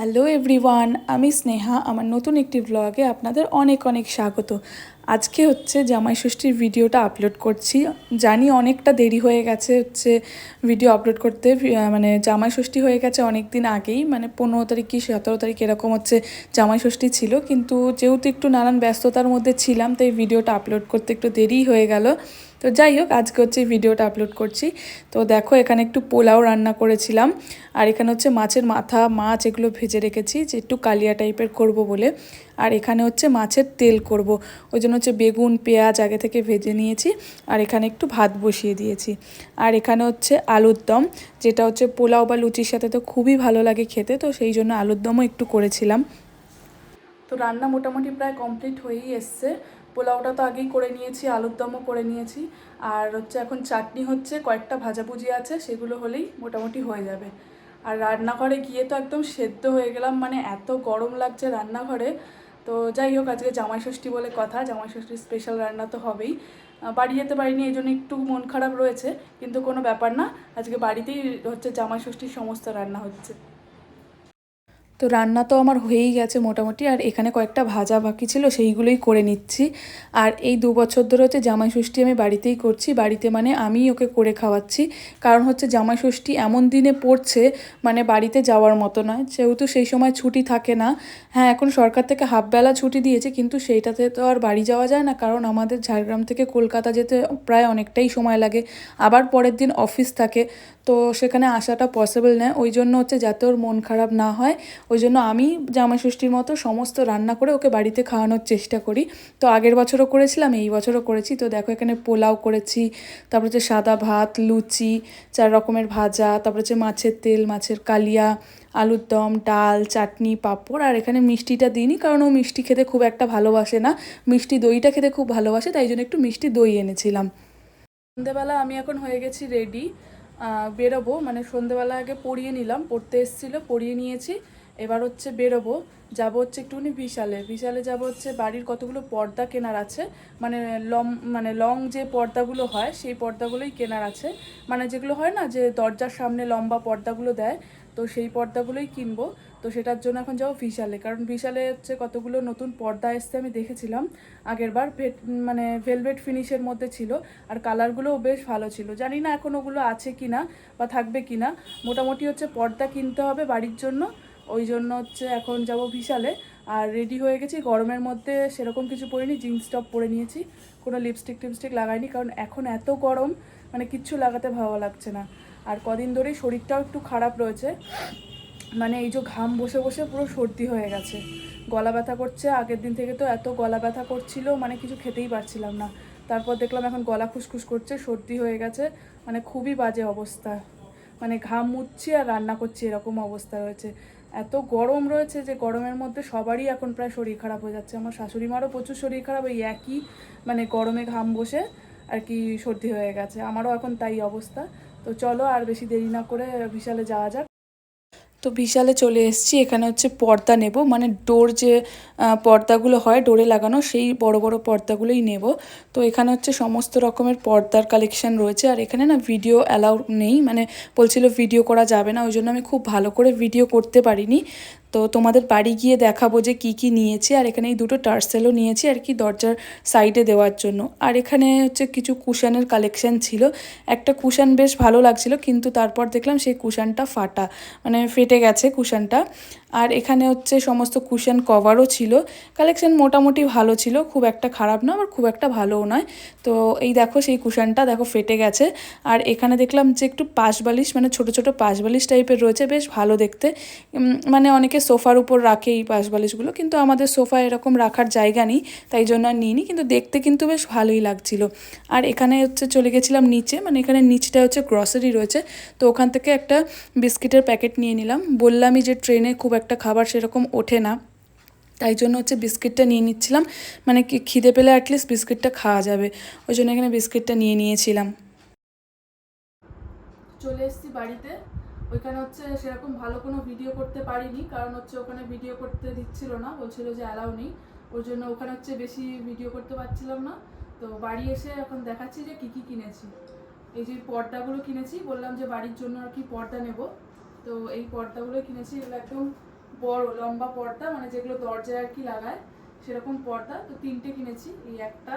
Hello everyone, আমি স্নেহা। আমার নতুন একটি ব্লগে আপনাদের অনেক অনেক স্বাগত। আজকে হচ্ছে জামাই ষষ্ঠীর ভিডিওটা আপলোড করছি। জানি অনেকটা দেরি হয়ে গেছে হচ্ছে ভিডিও আপলোড করতে। মানে জামাই ষষ্ঠী হয়ে গেছে অনেক দিন আগেই। মানে পনেরো তারিখ কি সতেরো তারিখ এরকম হচ্ছে জামাই ষষ্ঠী ছিল। কিন্তু যেহেতু একটু নানান ব্যস্ততার মধ্যে ছিলাম, তাই ভিডিওটা আপলোড করতে একটু দেরি হয়ে গেল। তো যাই হোক, আজকে হচ্ছে ভিডিওটা আপলোড করছি। তো দেখো, এখানে একটু পোলাও রান্না করেছিলাম। আর এখানে হচ্ছে মাছের মাথা, মাছ এগুলো ভেজে রেখেছি যে একটু কালিয়া টাইপের করব বলে। আর এখানে হচ্ছে মাছের তেল করব। ওই জন্য হচ্ছে বেগুন, পেঁয়াজ আগে থেকে ভেজে নিয়েছি। আর এখানে একটু ভাত বসিয়ে দিয়েছি। আর এখানে হচ্ছে আলুর দম, যেটা হচ্ছে পোলাও বা লুচির সাথে তো খুবই ভালো লাগে খেতে, তো সেই জন্য আলুর দমও একটু করেছিলাম। তো রান্না মোটামুটি প্রায় কমপ্লিট হয়েই এসছে। পোলাওটা তো আগেই করে নিয়েছি, আলুর দমও করে নিয়েছি। আর হচ্ছে এখন চাটনি হচ্ছে, কয়েকটা ভাজাভুজি আছে, সেগুলো হলেই মোটামুটি হয়ে যাবে। আর রান্নাঘরে গিয়ে তো একদম সেদ্ধ হয়ে গেলাম মানে এত গরম লাগছে রান্নাঘরে। তো যাই হোক, আজকে জামাই ষষ্ঠী বলে কথা জামাই ষষ্ঠীর স্পেশাল রান্না তো হবেই। বাড়ি যেতে পারিনি, এই জন্য একটু মন খারাপ রয়েছে, কিন্তু কোনো ব্যাপার না, আজকে বাড়িতেই হচ্ছে জামাই ষষ্ঠীর সমস্ত রান্না হচ্ছে। তো রান্না তো আমার হয়েই গেছে মোটামুটি, আর এখানে কয়েকটা ভাজা বাকি ছিল সেইগুলোই করে নিচ্ছি। আর এই দু বছর ধরে হচ্ছে জামাই ষষ্ঠী আমি বাড়িতেই করছি, বাড়িতে মানে আমিই ওকে করে খাওয়াচ্ছি। কারণ হচ্ছে জামাই ষষ্ঠী এমন দিনে পড়ছে মানে বাড়িতে যাওয়ার মতো নয়। যেহেতু সেই সময় ছুটি থাকে না হ্যাঁ এখন সরকার থেকে হাফবেলা ছুটি দিয়েছে, কিন্তু সেইটাতে তো আর বাড়ি যাওয়া যায় না। কারণ আমাদের ঝাড়গ্রাম থেকে কলকাতা যেতে প্রায় অনেকটাই সময় লাগে। আবার পরের দিন অফিস থাকে তো সেখানে আসাটা পসিবল নয় ওই জন্য হচ্ছে যাতে ওর মন খারাপ না হয়, ওই জন্য আমি জামাই ষষ্ঠীর মতো সমস্ত রান্না করে ওকে বাড়িতে খাওয়ানোর চেষ্টা করি। তো আগের বছরও করেছিলাম, এই বছরও করেছি। তো দেখো এখানে পোলাও করেছি, তারপর হচ্ছে সাদা ভাত, লুচি, চার রকমের ভাজা, তারপর হচ্ছে মাছের তেল, মাছের কালিয়া, আলুর দম, ডাল, চাটনি, পাঁপড়। আর এখানে মিষ্টিটা দিইনি, কারণ ও মিষ্টি খেতে খুব একটা ভালোবাসে না। মিষ্টি দইটা খেতে খুব ভালোবাসে, তাই জন্য একটু মিষ্টি দই এনেছিলাম। সন্ধেবেলা আমি এখন হয়ে গেছি রেডি বেরোবো মানে সন্ধেবেলা আগে পরিয়ে নিলাম, পড়তে এসেছিল পরিয়ে নিয়েছি। এবার হচ্ছে বেরোবো, যাব হচ্ছে একটুখানি বিশালে। বিশালে যাব হচ্ছে বাড়ির কতগুলো পর্দা কেনার আছে মানে লম মানে লং যে পর্দাগুলো হয়, সেই পর্দাগুলোই কেনার আছে। মানে যেগুলো হয় না, যে দরজার সামনে লম্বা পর্দাগুলো দেয়, তো সেই পর্দাগুলোই কিনবো। তো সেটার জন্য এখন যাব বিশালে কারণ বিশালে হচ্ছে কতগুলো নতুন পর্দা এসছে আমি দেখেছিলাম। আগের বার ভেট মানে ভেলভেট ফিনিশের মধ্যে ছিল। আর কালারগুলোও বেশ ভালো ছিল। জানি না এখন ওগুলো আছে কি না বা থাকবে কি না মোটামুটি হচ্ছে পর্দা কিনতে হবে বাড়ির জন্য। ওই জন্য হচ্ছে এখন যাব বিশালে আর রেডি হয়ে গেছি। গরমের মধ্যে সেরকম কিছু পরিনি জিন্স টপ পরে নিয়েছি। কোনো লিপস্টিক টিপস্টিক লাগাইনি। কারণ এখন এত গরম মানে কিচ্ছু লাগাতে ভালো লাগছে না। আর কদিন ধরেই শরীরটাও একটু খারাপ রয়েছে। মানে এই যে ঘাম বসে বসে পুরো সর্দি হয়ে গেছে। গলা ব্যথা করছে, আগের দিন থেকে তো এত গলা ব্যথা করছিল মানে কিছু খেতেই পারছিলাম না। তারপর দেখলাম এখন গলা খুসখুস করছে, সর্দি হয়ে গেছে মানে খুবই বাজে অবস্থা। মানে ঘাম মুচ্ছি আর রান্না করছি, এরকম অবস্থা রয়েছে। এত গরম রয়েছে যে গরমের মধ্যে সবারই এখন প্রায় শরীর খারাপ হয়ে যাচ্ছে। আমার শাশুড়ি মারও প্রচুর শরীর খারাপ, ওই একই মানে গরমে ঘাম বসে আর কি সর্দি হয়ে গেছে। আমারও এখন তাই অবস্থা। তো চলো আর বেশি দেরি না করে বিশালে যাওয়া যাক। তো বিশালে চলে এসেছি, এখানে হচ্ছে পর্দা নেব মানে ডোর যে পর্দাগুলো হয় ডোরে লাগানো, সেই বড় বড় পর্দাগুলোই নেব। তো এখানে হচ্ছে সমস্ত রকমের পর্দার কালেকশন রয়েছে, আর এখানে না ভিডিও অ্যালাউ নেই মানে বলছিল ভিডিও করা যাবে না, ওই জন্য আমি খুব ভালো করে ভিডিও করতে পারিনি। তো তোমাদের বাড়ি গিয়ে দেখাবো যে কি কি নিয়েছি, আর এখানে এই দুটো টার্সেলও নিয়েছি আর কি দরজার সাইডে দেওয়ার জন্য। আর এখানে হচ্ছে কিছু কুশানের কালেকশান ছিল। একটা কুশান বেশ ভালো লাগছিল, কিন্তু তারপর দেখলাম সেই কুশানটা ফাটা মানে ফেটে গেছে কুশানটা। আর এখানে হচ্ছে সমস্ত কুশান কভারও ছিল। কালেকশন মোটামুটি ভালো ছিল, খুব একটা খারাপ না, আবার খুব একটা ভালোও নয়। তো এই দেখো সেই কুশানটা, দেখো ফেটে গেছে। আর এখানে দেখলাম যে একটু পাশ বালিশ মানে ছোট ছোট পাশ বালিশ টাইপের রয়েছে, বেশ ভালো দেখতে। মানে অনেকে সোফার উপর রাখে এই পাশ বালিশগুলো, কিন্তু আমাদের সোফা এরকম রাখার জায়গা নেই, তাই জন্য আর নিইনি, কিন্তু দেখতে কিন্তু বেশ ভালোই লাগছিল। আর এখানে হচ্ছে চলে গেছিলাম নিচে মানে এখানে নিচটা হচ্ছে গ্রসারি রয়েছে, তো ওখান থেকে একটা বিস্কিটের প্যাকেট নিয়ে নিলাম। বললামই যে ট্রেনে খুব একটা খাবার সেরকম ওঠে না, তাই জন্য হচ্ছে বিস্কিটটা নিয়ে নিচ্ছিলাম মানে কি খিদে পেলে অ্যাটলিস্ট বিস্কিটটা খাওয়া যাবে, ওই জন্য এখানে বিস্কিটটা নিয়ে নিয়েছিলাম। চলে এসেছি বাড়িতে। ওইখানে হচ্ছে সেরকম ভালো কোনো ভিডিও করতে পারিনি, কারণ হচ্ছে ওখানে ভিডিও করতে দিচ্ছিল না, বলছিল যে অ্যালাউ নেই। ওর জন্য ওখানে হচ্ছে বেশি ভিডিও করতে পারছিলাম না। তো বাড়ি এসে এখন দেখাচ্ছি যে কী কী কিনেছি। এই যে পর্দাগুলো কিনেছি, বললাম যে বাড়ির জন্য আর কি পর্দা নেব। তো এই পর্দাগুলো কিনেছি, এগুলো একদম বড়, লম্বা পর্দা মানে যেগুলো দরজায় আর কি লাগায়, সেরকম পর্দা। তো তিনটে কিনেছি, এই একটা,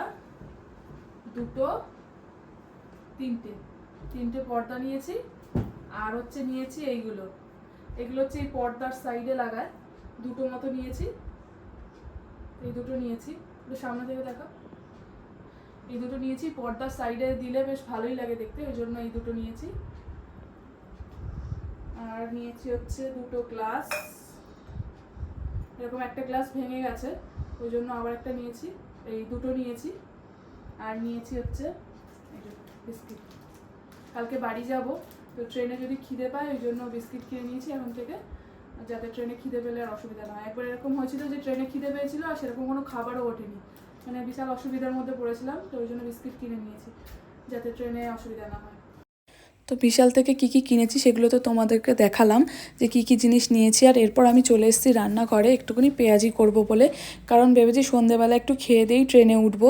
দুটো, তিনটে। তিনটে পর্দা নিয়েছি। আর হচ্ছে নিয়েছি এইগুলো। এগুলো হচ্ছে এই পর্দার সাইডে লাগায়। দুটো মতো নিয়েছি। এই দুটো নিয়েছি। একটু সামনে থেকে দেখো এই দুটো নিয়েছি। পর্দার সাইডে দিলে বেশ ভালোই লাগে দেখতে, ওই জন্য এই দুটো নিয়েছি। আর নিয়েছি হচ্ছে দুটো গ্লাস এরকম একটা গ্লাস ভেঙে গেছে, ওই জন্য আবার একটা নিয়েছি। এই দুটো নিয়েছি। আর নিয়েছি হচ্ছে বিস্কিট। কালকে বাড়ি যাব। তো ট্রেনে যদি খিদে পায়, ওই জন্য বিস্কিট কিনে নিয়েছি এখন থেকে। যাতে ট্রেনে খিদে পেলে আর অসুবিধা না হয়। একবার এরকম হয়েছিল যে ট্রেনে খিদে পেয়েছিল আর সেরকম কোনো খাবারও ওঠেনি। মানে বিশাল অসুবিধার মধ্যে পড়েছিলাম, তো ওই জন্য বিস্কিট কিনে নিয়েছি, যাতে ট্রেনে অসুবিধা না হয়। তো বিশাল থেকে কি কি কিনেছি সেগুলো তো তোমাদেরকে দেখালাম যে কি কি জিনিস নিয়েছি। আর এরপর আমি চলে এসেছি রান্নাঘরে, একটুখানি পেঁয়াজি করব বলে। কারণ ভেবেছি সন্ধেবেলা একটু খেয়ে দিয়েই ট্রেনে উঠবো।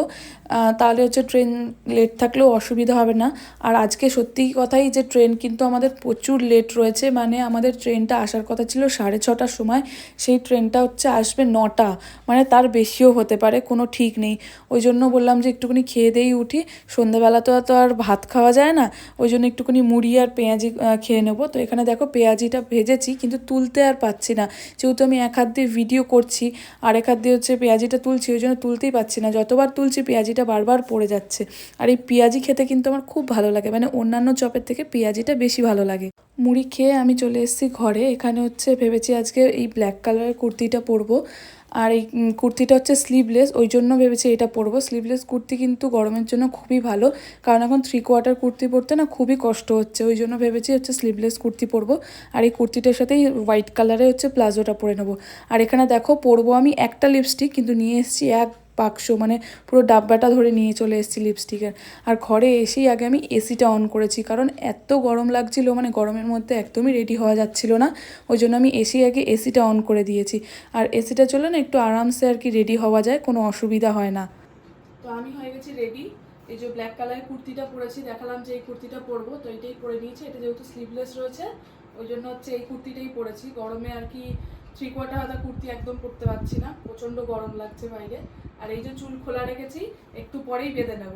তাহলে হচ্ছে ট্রেন লেট থাকলেও অসুবিধা হবে না। আর আজকে সত্যি কথাই যে ট্রেন কিন্তু আমাদের প্রচুর লেট রয়েছে মানে আমাদের ট্রেনটা আসার কথা ছিল সাড়ে ছটার সময়। সেই ট্রেনটা হচ্ছে আসবে নটা মানে তার বেশিও হতে পারে, কোনো ঠিক নেই। ওই জন্য বললাম যে একটুখানি খেয়ে দিয়েই উঠি। সন্ধেবেলা তো তো আর ভাত খাওয়া যায় না, ওই জন্য একটুখানি মুড়ি আর পেঁয়াজি খেয়ে নেব। তো এখানে দেখো পেঁয়াজিটা ভেজেছি, কিন্তু তুলতে আর পাচ্ছি না। যেহেতু আমি এক হাত দিয়ে ভিডিও করছি, আর এক হাত দিয়ে হচ্ছে পেঁয়াজিটা তুলছি, ওই জন্য তুলতেই পাচ্ছি না। যতবার তুলছি, পেঁয়াজিটা বারবার পড়ে যাচ্ছে। আর এই পেঁয়াজি খেতে কিন্তু আমার খুব ভালো লাগে মানে অন্যান্য চপের থেকে পেঁয়াজিটা বেশি ভালো লাগে। মুড়ি খেয়ে আমি চলে এসেছি ঘরে। এখানে হচ্ছে ভেবেছি আজকে এই ব্ল্যাক কালারের কুর্তিটা পরবো। আর এই কুর্তিটা হচ্ছে স্লিভলেস ওই জন্য ভেবেছি এটা পরবো। স্লিভলেস কুর্তি কিন্তু গরমের জন্য খুবই ভালো, কারণ এখন থ্রি কোয়ার্টার কুর্তি পরতে না খুবই কষ্ট হচ্ছে। ওই জন্য ভেবেছি হচ্ছে স্লিভলেস কুর্তি পরবো, আর এই কুর্তিটার সাথেই হোয়াইট কালারে হচ্ছে প্লাজোটা পরে নেব। আর এখানে দেখো, পরবো আমি একটা লিপস্টিক কিন্তু নিয়ে এসেছি এক বাক্স মানে পুরো ডাব্বাটা ধরে নিয়ে চলে এসেছি লিপস্টিকের আর ঘরে এসেই আগে আমি এসিটা অন করেছি, কারণ এত গরম লাগছিল মানে গরমের মধ্যে একদমই রেডি হওয়া যাচ্ছিল না। ওই জন্য আমি এসি আগে এসিটা অন করে দিয়েছি। আর এসিটা চলে না একটু আরামসে আর কি রেডি হওয়া যায়, কোনো অসুবিধা হয় না। তো আমি হয়ে গেছি রেডি এই যে ব্ল্যাক কালারের কুর্তিটা পরেছি, দেখালাম যে এই কুর্তিটা পরবো, তো এটাই পরে নিয়েছি। এটা যেহেতু স্লিভলেস রয়েছে, ওই জন্য হচ্ছে এই কুর্তিটাই পরেছি। গরমে আর কি থ্রি কোয়ার্টার হাতা কুর্তি একদম পরতে পারছি না, প্রচণ্ড গরম লাগছে বাইরে। আর এই যে চুল খোলা রেখেছি, একটু পরেই বেঁধে নেব।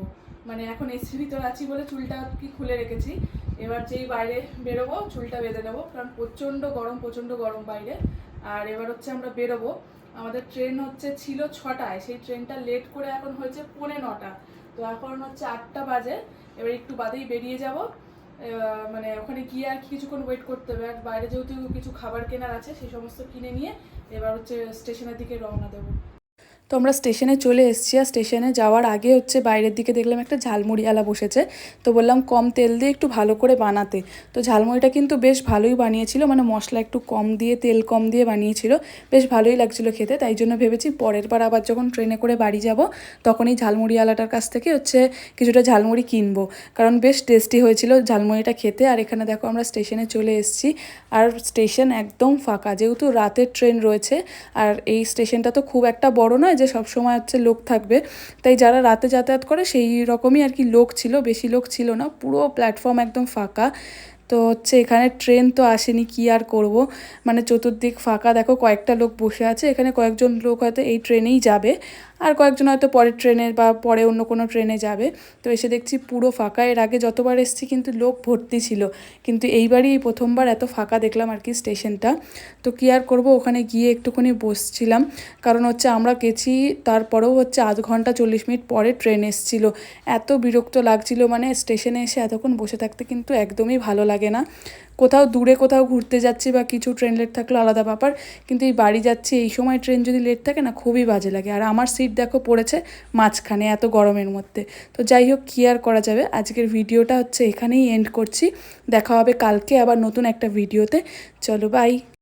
মানে এখন এসির ভিতর আছি বলে চুলটা কি খুলে রেখেছি। এবার যেই বাইরে বেরোবো, চুলটা বেঁধে নেব। কারণ প্রচণ্ড গরম প্রচণ্ড গরম বাইরে। আর এবার হচ্ছে আমরা বেরোবো। আমাদের ট্রেন হচ্ছে ছিল ছটায়, সেই ট্রেনটা লেট করে এখন হয়েছে পৌনে নটা। তো এখন হচ্ছে আটটা বাজে। এবার একটু বাদেই বেরিয়ে যাব। মানে ওখানে গিয়ে আর কিছুক্ষণ ওয়েট করতে হবে। আর বাইরে যেহেতু কিছু খাবার কেনার আছে, সেই সমস্ত কিনে নিয়ে এবার হচ্ছে স্টেশনের দিকে রওনা দেবো। তো আমরা স্টেশনে চলে এসেছি আর স্টেশনে যাওয়ার আগে হচ্ছে বাইরের দিকে দেখলাম একটা ঝালমুড়িওয়ালা বসেছে। তো বললাম, কম তেল দিয়ে একটু ভালো করে বানাতে। তো ঝালমুড়িটা কিন্তু বেশ ভালোই বানিয়েছিল মানে মশলা একটু কম দিয়ে, তেল কম দিয়ে বানিয়েছিল। বেশ ভালোই লাগছিল খেতে, তাই জন্য ভেবেছি পরের বার আবার যখন ট্রেনে করে বাড়ি যাব তখন এই ঝালমুড়িওয়ালাটার কাছ থেকে হচ্ছে কিছুটা ঝালমুড়ি কিনবো। কারণ বেশ টেস্টি হয়েছিল ঝালমুড়িটা খেতে। আর এখানে দেখো আমরা স্টেশনে চলে এসেছি। আর স্টেশন একদম ফাঁকা, যেহেতু রাতের ট্রেন রয়েছে, আর এই স্টেশনটা তো খুব একটা বড় নয় যে সব সময় হচ্ছে লোক থাকবে। তাই যারা রাতে যাতায়াত করে, সেই রকমই আর কি লোক ছিল, বেশি লোক ছিল না। পুরো প্ল্যাটফর্ম একদম ফাঁকা। তো হচ্ছে এখানে ট্রেন তো আসেনি, কি আর করব? মানে চতুর্দিক ফাঁকা, দেখো কয়েকটা লোক বসে আছে, এখানে কয়েকজন লোক হয়তো এই ট্রেনেই যাবে, আর কয়েকজন হয়তো পরের ট্রেনে বা পরে অন্য কোনো ট্রেনে যাবে। তো এসে দেখছি পুরো ফাঁকা, এর আগে যতবার এসেছি কিন্তু লোক ভর্তি ছিল, কিন্তু এইবারই এই প্রথমবার এত ফাঁকা দেখলাম আর কি স্টেশনটা। তো কী আর করব, ওখানে গিয়ে একটুখানি বসছিলাম, কারণ হচ্ছে আমরা গেছি, তারপরেও হচ্ছে আধ ঘণ্টা চল্লিশ মিনিট পরে ট্রেন এসছিল। এত বিরক্ত লাগছিল মানে স্টেশনে এসে এতক্ষণ বসে থাকতে কিন্তু একদমই ভালো লাগে না। কোথাও দূরে কোথাও ঘুরতে যাচ্ছি বা কিছু ট্রেন লেট থাকলে, আলাদা ব্যাপার। কিন্তু এই বাড়ি যাচ্ছি, এই সময় ট্রেন যদি লেট থাকে না, খুবই বাজে লাগে। আর আমার সিট দেখো পড়েছে মাঝখানে, এত গরমের মধ্যে। তো যাই হোক, কী আর করা যাবে? আজকের ভিডিওটা হচ্ছে এখানেই এন্ড করছি। দেখা হবে কালকে আবার নতুন একটা ভিডিওতে। চলো বাই